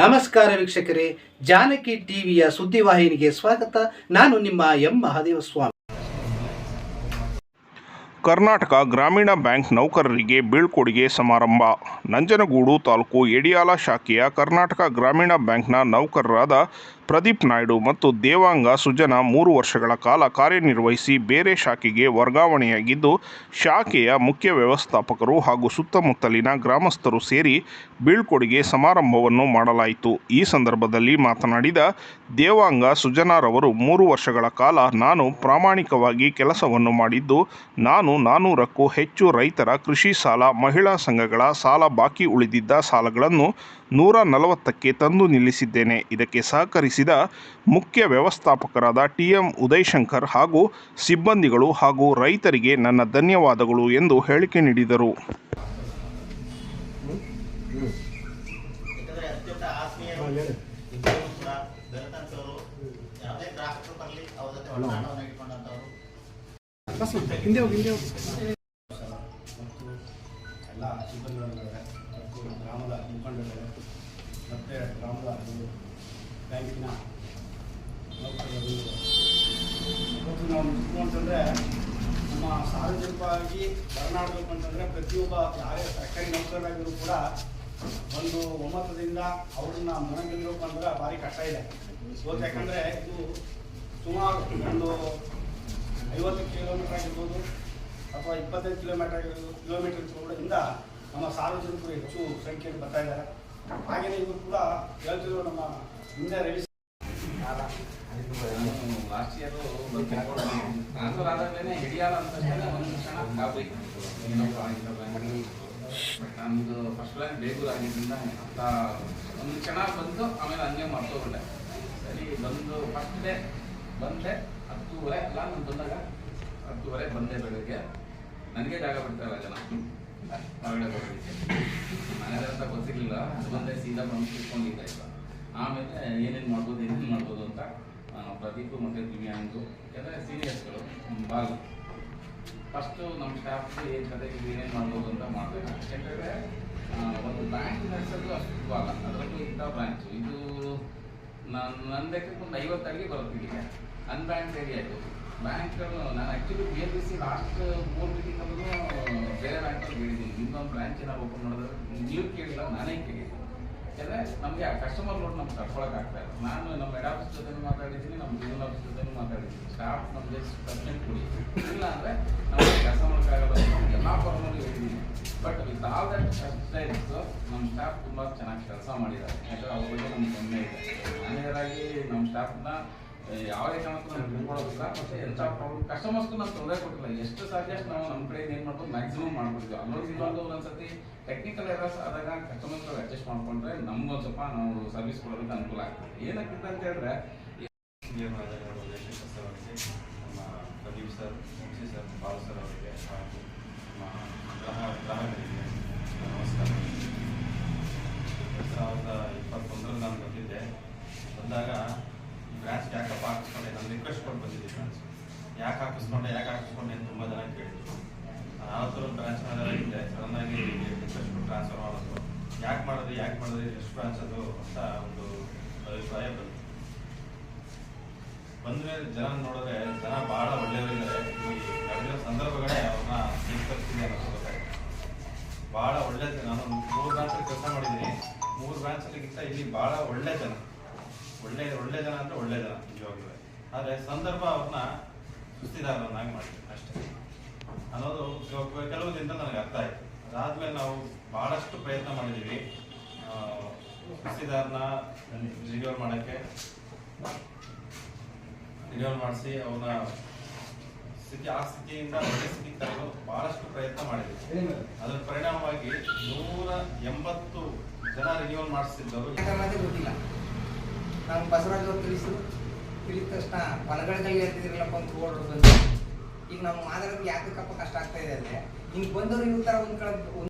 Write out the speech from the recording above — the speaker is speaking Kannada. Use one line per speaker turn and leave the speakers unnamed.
ನಮಸ್ಕಾರ ವೀಕ್ಷಕರೇ, ಜಾನಕಿ ಟಿವಿಯ ಸುದ್ದಿವಾಹಿನಿಗೆ ಸ್ವಾಗತ. ನಾನು ನಿಮ್ಮ ಎಂ. ಮಹಾದೇವ ಸ್ವಾಮಿ
ಕರ್ನಾಟಕ ಗ್ರಾಮೀಣ ಬ್ಯಾಂಕ್ ನೌಕರರಿಗೆ ಬೀಳ್ಕೊಡುಗೆ ಸಮಾರಂಭ. ನಂಜನಗೂಡು ತಾಲೂಕು ಎಡಿಯಾಲ ಶಾಖೆಯ ಕರ್ನಾಟಕ ಗ್ರಾಮೀಣ ಬ್ಯಾಂಕ್ನ ನೌಕರರಾದ ಪ್ರದೀಪ್ ನಾಯ್ಡು ಮತ್ತು ದೇವಾಂಗ ಸುಜನ ಮೂರು ವರ್ಷಗಳ ಕಾಲ ಕಾರ್ಯನಿರ್ವಹಿಸಿ ಬೇರೆ ಶಾಖೆಗೆ ವರ್ಗಾವಣೆಯಾಗಿದ್ದು, ಶಾಖೆಯ ಮುಖ್ಯ ವ್ಯವಸ್ಥಾಪಕರು ಹಾಗೂ ಸುತ್ತಮುತ್ತಲಿನ ಗ್ರಾಮಸ್ಥರು ಸೇರಿ ಬೀಳ್ಕೊಡುಗೆ ಸಮಾರಂಭವನ್ನು ಮಾಡಲಾಯಿತು. ಈ ಸಂದರ್ಭದಲ್ಲಿ ಮಾತನಾಡಿದ ದೇವಾಂಗ ಸುಜನಾರವರು ಮೂರು ವರ್ಷಗಳ ಕಾಲ ನಾನು ಪ್ರಾಮಾಣಿಕವಾಗಿ ಕೆಲಸವನ್ನು ಮಾಡಿದ್ದು, ನಾನು ನಾನ್ನೂರಕ್ಕೂ ಹೆಚ್ಚು ರೈತರ ಕೃಷಿ ಸಾಲ, ಮಹಿಳಾ ಸಂಘಗಳ ಸಾಲ, ಬಾಕಿ ಉಳಿದಿದ್ದ ಸಾಲಗಳನ್ನು ನೂರ ನಲವತ್ತಕ್ಕೆ ತಂದು ನಿಲ್ಲಿಸಿದ್ದೇನೆ. ಇದಕ್ಕೆ ಸಹಕರಿಸಿದ ಮುಖ್ಯ ವ್ಯವಸ್ಥಾಪಕರಾದ ಟಿ ಎಂ ಉದಯಶಂಕರ್ ಹಾಗೂ ಸಿಬ್ಬಂದಿಗಳು ಹಾಗೂ ರೈತರಿಗೆ ನನ್ನ ಧನ್ಯವಾದಗಳು ಎಂದು ಹೇಳಿಕೆ ನೀಡಿದರು.
ಎಲ್ಲ ಸಿಬ್ಬಂದಿಗಳಿದ್ದಾರೆ. ಮತ್ತು ಗ್ರಾಮದ ಮುಖಂಡರಿದ್ದಾರೆ ಮತ್ತೆ ಗ್ರಾಮದ ಬ್ಯಾಂಕಿನ ನೌಕರರು ಇವತ್ತು ನಾವು ಅಂತಂದರೆ ನಮ್ಮ ಸಾರ್ವಜನಿಕವಾಗಿ ಬರನಾಡಬೇಕು ಅಂತಂದರೆ ಪ್ರತಿಯೊಬ್ಬ ಯಾರೇ ಸರ್ಕಾರಿ ನೌಕರರಾಗಿದ್ರು ಕೂಡ ಒಂದು ಒಮ್ಮತದಿಂದ ಅವ್ರನ್ನ ಮನಗಂಡಿರ್ಬೇಕು ಅಂದ್ರೆ ಭಾರಿ ಕಷ್ಟ ಇದೆ ಇವತ್ತು ಯಾಕಂದರೆ ಇದು ಸುಮಾರು ಒಂದು ಐವತ್ತು ಕಿಲೋಮೀಟರ್ ಆಗಿರ್ಬೋದು ಅಥವಾ ಇಪ್ಪತ್ತೈದು ಕಿಲೋಮೀಟರ್ ಕಿಲೋಮೀಟರ್ ಇಂದ ನಮ್ಮ ಸಾರ್ವಜನಿಕರು ಹೆಚ್ಚು ಸಂಖ್ಯೆಯಲ್ಲಿ ಬರ್ತಾ ಇದ್ದಾರೆ ಹಾಗೆಯೇ ಇವರು ಕೂಡ ಹೇಳ್ತಿದ್ರು ನಮ್ಮ ಹಿಂದೆ ರವಿ
ಲಾಸ್ಟ್ ಇಯರ್ ಟ್ರಾನ್ಸ್ಫರ್ ಆದಾಗಲೇ ಹಿಡಿಯಲ್ಲ ಅಂತ ಒಂದು ಕ್ಷಣ ಗಾಬರಿ ನಮ್ದು ಫಸ್ಟ್ ಲೈನ್ ಬೇಗೂರು ಆಗಿದ್ದರಿಂದ ಅಂತ ಒಂದು ಕ್ಷಣ ಬಂದು ಆಮೇಲೆ ಹಂಗೆ ಮರ್ತೋಗ್ಬಿಟ್ಟೆ. ಸರಿ, ಬಂದು ಫಸ್ಟ್ ಡೇ ಬಂದೆ, ಹತ್ತೂವರೆ, ಅಲ್ಲ, ನಾನು ಬಂದಾಗ ಹತ್ತೂವರೆ ಬಂದೆ ಬೆಳಗ್ಗೆ. ನನಗೆ ಜಾಗ ಬಿಡ್ತಾರಲ್ಲ ಜನ. ಹೊರಗಡೆ ಬರೋದಕ್ಕೆ ಮನೇಲಿ ಅಂತ ಗೊತ್ತಿರಲಿಲ್ಲ ಅದು ಸೀದಾ ಬಂದು ಕೂತ್ಕೊಂಡಿದ್ದೆ ಈಗ ಆಮೇಲೆ ಏನೇನು ಮಾಡ್ಬೋದು ಏನೇನು ಮಾಡ್ಬೋದು ಅಂತ ಪ್ರದೀಪ್ ಮತ್ತು ದಿವ್ಯಾಂಗು ಯಾಕಂದರೆ ಸೀನಿಯರ್ಸ್ಗಳು ಬಾಲ್ ಫಸ್ಟು ನಮ್ಮ ಸ್ಟಾಫ್ ಏನು ಕತೆ ಏನೇನು ಮಾಡ್ಬೋದು ಅಂತ ಮಾಡಬೇಕು ಯಾಕಂದರೆ ಒಂದು ಬ್ಯಾಂಕ್ ನಡೆಸೋದು ಅಷ್ಟು ಬಾಲ ಅದರಲ್ಲೂ ಇಂಥ ಬ್ರಾಂಚು ಇದು ನಾನು ನನ್ನ ಲೆಕ್ಕಕ್ಕೆ ಒಂದು ಐವತ್ತು ಅಡಿಗೆ ಬರುತ್ತೆ ಇಲ್ಲಿಗೆ ಅನ್ಬ್ಯಾಂಕ್ ಏರಿಯಾ ಇದು. ಬ್ಯಾಂಕ್ಗಳು, ನಾನು actually B L C last ಮೂರು ಮೀಟಿಂಗಲ್ಲೂ ಬೇರೆ ಬ್ಯಾಂಕಲ್ಲಿ ಹೇಳಿದ್ದೀನಿ ಇನ್ನೊಂದು ಬ್ರಾಂಚ್ ನಾವು ಓಪನ್ ಮಾಡಿದ್ರೆ ನೀವು ಕೇಳಿಲ್ಲ, ನಾನೇ ಕೇಳಿದ್ದೀನಿ. ಯಾಕಂದರೆ ನಮಗೆ ಆ ಕಸ್ಟಮರ್ ಲೋಡ್ ನಮ್ಗೆ ತಡ್ಕೊಳಕ್ ಆಗ್ತಾ ಇಲ್ಲ. ನಾನು ನಮ್ಮ ಹೆಡ್ ಆಫೀಸ್ ಮಾತಾಡಿದ್ದೀನಿ, ನಮ್ಮ ಡಿವಿಷನ್ ಆಫೀಸ್ ಮಾತಾಡಿದ್ದೀನಿ. ಸ್ಟಾಫ್ ನಮಗೆ ಪರ್ಸೆಂಟ್ ಕೊಡಿ. ಇಲ್ಲ ಅಂದರೆ ನಮಗೆ ಕೆಲಸ ಮಾಡೋಕ್ಕಾಗಲ್ಲ ಎಲ್ಲಾ ಫಾರ್ಮಲ್ಲಿ ಹೇಳಿದ್ದೀನಿ. ಬಟ್ ವಿತ್ ಆಲ್ ದಟ್ ನಮ್ಮ ಸ್ಟಾಫ್ ತುಂಬ ಚೆನ್ನಾಗಿ ಕೆಲಸ ಮಾಡಿದ್ದಾರೆ. ಯಾಕಂದರೆ ಅವ್ರ ಬಗ್ಗೆ ನಮ್ಗೆ ಹೆಮ್ಮೆ ಇದೆ. ಮ್ಯಾನೇಜರಾಗಿ ನಮ್ಮ ಸ್ಟಾಫ್ನ ಯಾವುದೇ ಕಾರಣಕ್ಕೂ ನಾವು ಬಿಟ್ಕೊಡೋದಿಲ್ಲ ಮತ್ತು ಎಂಥ ಪ್ರಾಬ್ಲಮ್ ಕಸ್ಟಮರ್ಸ್ಗೂ ನಾವು ತೊಂದರೆ ಕೊಟ್ಟಿಲ್ಲ. ಎಷ್ಟು ಅಷ್ಟು ನಾವು ನಮ್ಮ ಕಡೆಯಿಂದ ಏನು ಮಾಡ್ಬೋದು ಮ್ಯಾಕ್ಸಿಮಮ್ ಮಾಡ್ಬೋದು ಅಲ್ಲೊಂದು ಇಲ್ಲೊಂದು ಒಂದೊಂದ್ಸತಿ ಟೆಕ್ನಿಕಲ್ ಎರರ್ಸ್ ಆದಾಗ ಕಸ್ಟಮರ್ಸ್ ಅಡ್ಜಸ್ಟ್ ಮಾಡ್ಕೊಂಡ್ರೆ ನಮ್ಗೊಂದು ಸ್ವಲ್ಪ ನಾವು ಸರ್ವಿಸ್ ಕೊಡೋದಕ್ಕೆ ಅನುಕೂಲ ಆಗ್ತದೆ. ಏನಕ್ಕೆ ಅಂತ ಹೇಳಿದ್ರೆ
ನಮ್ಮ sir Munshi sir Balu sir ಅವರಿಗೆ ನಮಸ್ಕಾರ. ಎರಡು ಸಾವಿರದ ಇಪ್ಪತ್ತೊಂದರಲ್ಲಿ ನಾನು ಬಂದಿದ್ದೆ ಬಂದಾಗ ಈ ಬ್ರ್ಯಾಂಚ್ ಯಾಕಪ್ಪ ಹಾಕಿಸ್ಕೊಂಡೆ ನಾನು ರಿಕ್ವೆಸ್ಟ್ ಕೊಟ್ಟು ಬಂದಿದ್ದೆ ಬ್ರಾಂಚ್ ಯಾಕೆ ಹಾಕಿಸ್ಕೊಂಡೆ ಯಾಕೆ ಹಾಕಿಸ್ಕೊಂಡೆ ಅಂತ ತುಂಬ ಜನ ಕೇಳಿದ್ರು ಆವತ್ತು ಬ್ರಾಂಚ್ ಮಾಡಿದ್ರೆ ಸಡನ್ನಾಗಿ ರಿಕ್ವೆಸ್ಟ್ ಟ್ರಾನ್ಸ್ಫರ್ ಮಾಡೋದು. ಯಾಕೆ ಮಾಡಿದ್ರಿ ಯಾಕೆ ಮಾಡಿದ್ರಿ ಎಷ್ಟು ಬ್ರಾಂಚ್ ಅದು ಅಂತ ಒಂದು ಅಭಿಪ್ರಾಯ ಬಂತು. ಬಂದ್ರೆ ಜನ ನೋಡಿದ್ರೆ ಜನ ಬಹಳ ಒಳ್ಳೆಯವರಿದ್ದಾರೆ. ನಡೆದಿರೋ ಸಂದರ್ಭಗಳೇ ಅವ್ರನ್ನ ಸ್ವೀಕರಿಸ್ತೀನಿ ಅನ್ನೋದು ಗೊತ್ತಾಯ್ತು. ಬಹಳ ಒಳ್ಳೆ ನಾನು ಮೂರು ಬ್ರಾಂಚಲ್ಲಿ ಕೆಲಸ ಮಾಡಿದ್ದೀನಿ. ಮೂರು ಬ್ರಾಂಚಲ್ಲಿಗಿಂತ ಇಲ್ಲಿ ಬಹಳ ಒಳ್ಳೆ ಜನ. ಒಳ್ಳೆ ಒಳ್ಳೆ ಜನ ಅಂದ್ರೆ ಒಳ್ಳೆ ಜನ, ನಿಜವಾಗ್ಲೂ. ಆದರೆ ಸಂದರ್ಭ ಅವ್ರನ್ನ ಸುಸ್ತಿದಾರರನ್ನಾಗಿ ಮಾಡ್ತೀವಿ ಅಷ್ಟೇ. ಅನ್ನೋದು ಕೆಲವು ದಿನ ನನಗೆ ಅರ್ಥ ಆಯಿತು. ಅದಾದ್ಮೇಲೆ ನಾವು ಬಹಳಷ್ಟು ಪ್ರಯತ್ನ ಮಾಡಿದ್ದೀವಿ ಆ, ಸುಸ್ತಿದಾರನ ರಿನ್ಯೂವಲ್ ಮಾಡೋಕ್ಕೆ. ರಿನ್ಯೂವಲ್ ಮಾಡಿಸಿ ಅವನ ಸ್ಥಿತಿ ಆ ಸ್ಥಿತಿಯಿಂದ ಸ್ಥಿತಿಗೆ ತರಲು ಬಹಳಷ್ಟು ಪ್ರಯತ್ನ ಮಾಡಿದ್ದೀವಿ ಅದರ ಪರಿಣಾಮವಾಗಿ ನೂರ ಎಂಬತ್ತು ಜನ ರಿನ್ಯೂವಲ್ ಮಾಡಿಸಿದ್ದವರು.
ಅನ್ನೋದೇ ಗೊತ್ತಿಲ್ಲ. ನಮ್ಮ ಬಸವರಾಜ್ ಅವರು ತಿಳಿಸಿದ್ರು ತಿಳಿದ ತಕ್ಷಣ ಹೊಲಗಡೆದಲ್ಲಿ ಇರ್ತಿದ್ರಲ್ಲಪ್ಪ ಅಂತ ಬಂದು ಈಗ ನಾವು ಮಾತಾಡೋದು ಯಾಕಕ್ಕಪ್ಪ ಕಷ್ಟ ಆಗ್ತಾ ಇದೆ ಅಂದ್ರೆ, ಹಿಂಗೆ ಬಂದವ್ರು ಇವ್ರ ಥರ ಒಂದು ಕಡೆ